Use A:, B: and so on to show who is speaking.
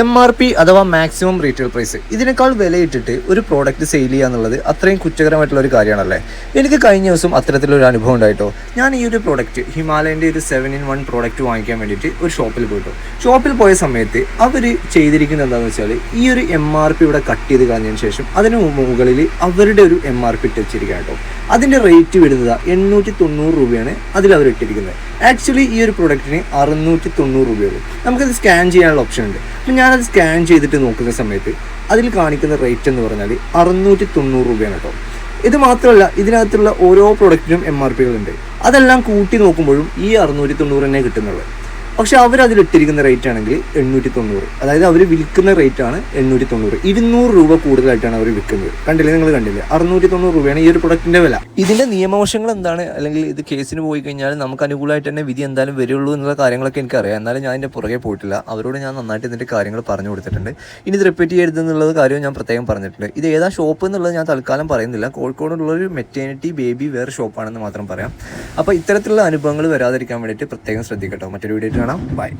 A: M R P അഥവാ maximum retail price ഇതിനേക്കാൾ വിലയിട്ടിട്ട് ഒരു പ്രോഡക്റ്റ് സെയിൽ ചെയ്യുക എന്നുള്ളത് അത്രയും കുറ്റകരമായിട്ടുള്ള ഒരു കാര്യമാണല്ലേ? എനിക്ക് കഴിഞ്ഞ ദിവസം അത്തരത്തിലൊരു അനുഭവം ഉണ്ടായിട്ടോ. ഞാൻ ഈ ഒരു പ്രോഡക്റ്റ് ഹിമാലയന്റെ ഒരു സെവൻ ഇൻ വൺ പ്രോഡക്റ്റ് വാങ്ങിക്കാൻ വേണ്ടിയിട്ട് ഒരു ഷോപ്പിൽ പോയിട്ടോ. ഷോപ്പിൽ പോയ സമയത്ത് അവർ ചെയ്തിരിക്കുന്നത് എന്താണെന്ന് വെച്ചാൽ ഈ ഒരു എം ആർ പി ഇവിടെ കട്ട് ചെയ്ത് കളഞ്ഞതിന് ശേഷം അതിന് മുകളിൽ അവരുടെ ഒരു എം ആർ പി ഇട്ട് വെച്ചിരിക്കുകയാണ് കേട്ടോ. അതിന്റെ റേറ്റ് വരുന്നത് എണ്ണൂറ്റി തൊണ്ണൂറ് രൂപയാണ് അതിൽ അവർ ഇട്ടിരിക്കുന്നത് ആക്ച്വലി ഈ ഒരു പ്രൊഡക്റ്റിന് അറുന്നൂറ്റി തൊണ്ണൂറ് രൂപയുള്ളൂ. നമുക്കത് സ്കാൻ ചെയ്യാനുള്ള ഓപ്ഷൻ ഉണ്ട്. അപ്പം ഞാനത് സ്കാൻ ചെയ്തിട്ട് നോക്കുന്ന സമയത്ത് അതിൽ കാണിക്കുന്ന റേറ്റ് എന്ന് പറഞ്ഞാൽ അറുന്നൂറ്റി തൊണ്ണൂറ് രൂപയാണ് കേട്ടോ. ഇത് മാത്രമല്ല ഇതിനകത്തുള്ള ഓരോ പ്രൊഡക്റ്റിനും എം ആർ പികളുണ്ട് അതെല്ലാം കൂട്ടി നോക്കുമ്പോഴും ഈ അറുന്നൂറ്റി തൊണ്ണൂറ് തന്നെ കിട്ടുന്നുള്ളത് പക്ഷെ അവർ അതിൽ ഇട്ടിരിക്കുന്ന റേറ്റ് ആണെങ്കിൽ എണ്ണൂറ്റി തൊണ്ണൂറ് അതായത് അവർ വിൽക്കുന്ന റേറ്റ് ആണ് എണ്ണൂറ്റി തൊണ്ണൂറ് ഇരുന്നൂറ് രൂപ കൂടുതലായിട്ടാണ് അവർ വിൽക്കുന്നത്. കണ്ടില്ലേ നിങ്ങൾ കണ്ടില്ലേ? അറുന്നൂറ്റി തൊണ്ണൂറ് രൂപയാണ് ഈ ഒരു പ്രൊഡക്റ്റിന്റെ വില. ഇതിന്റെ നിയമവശങ്ങൾ എന്താണ്? അല്ലെങ്കിൽ ഇത് കേസിന് പോയി കഴിഞ്ഞാൽ നമുക്ക് അനുകൂലമായിട്ട് തന്നെ വിധി എന്തായാലും വരുള്ളൂ എന്നുള്ള കാര്യങ്ങളൊക്കെ എനിക്കറിയാം. എന്നാലും ഞാൻ ഇതിന്റെ പുറകെ പോയിട്ടില്ല. അവരോട് ഞാൻ നന്നായിട്ട് ഇതിന്റെ കാര്യങ്ങൾ പറഞ്ഞു കൊടുത്തിട്ടുണ്ട്. ഇനി ഇത് റിപ്പീറ്റ് ചെയ്യരുത് എന്നുള്ളത് കാര്യം ഞാൻ പ്രത്യേകം പറഞ്ഞിട്ടുണ്ട്. ഇത് ഏതാ ഷോപ്പ് എന്നുള്ളത് ഞാൻ തൽക്കാലം പറയുന്നില്ല. കോഴിക്കോടുള്ള ഒരു മെറ്റേണിറ്റി ബേബി വെയർ ഷോപ്പാണെന്ന് മാത്രം പറയാം. അപ്പോൾ ഇത്തരത്തിലുള്ള അനുഭവങ്ങൾ വരാതിരിക്കാൻ വേണ്ടിയിട്ട് പ്രത്യേകം ശ്രദ്ധിക്കട്ടോ. മറ്റൊരു വീഡിയോ കാണാം. ബൈ.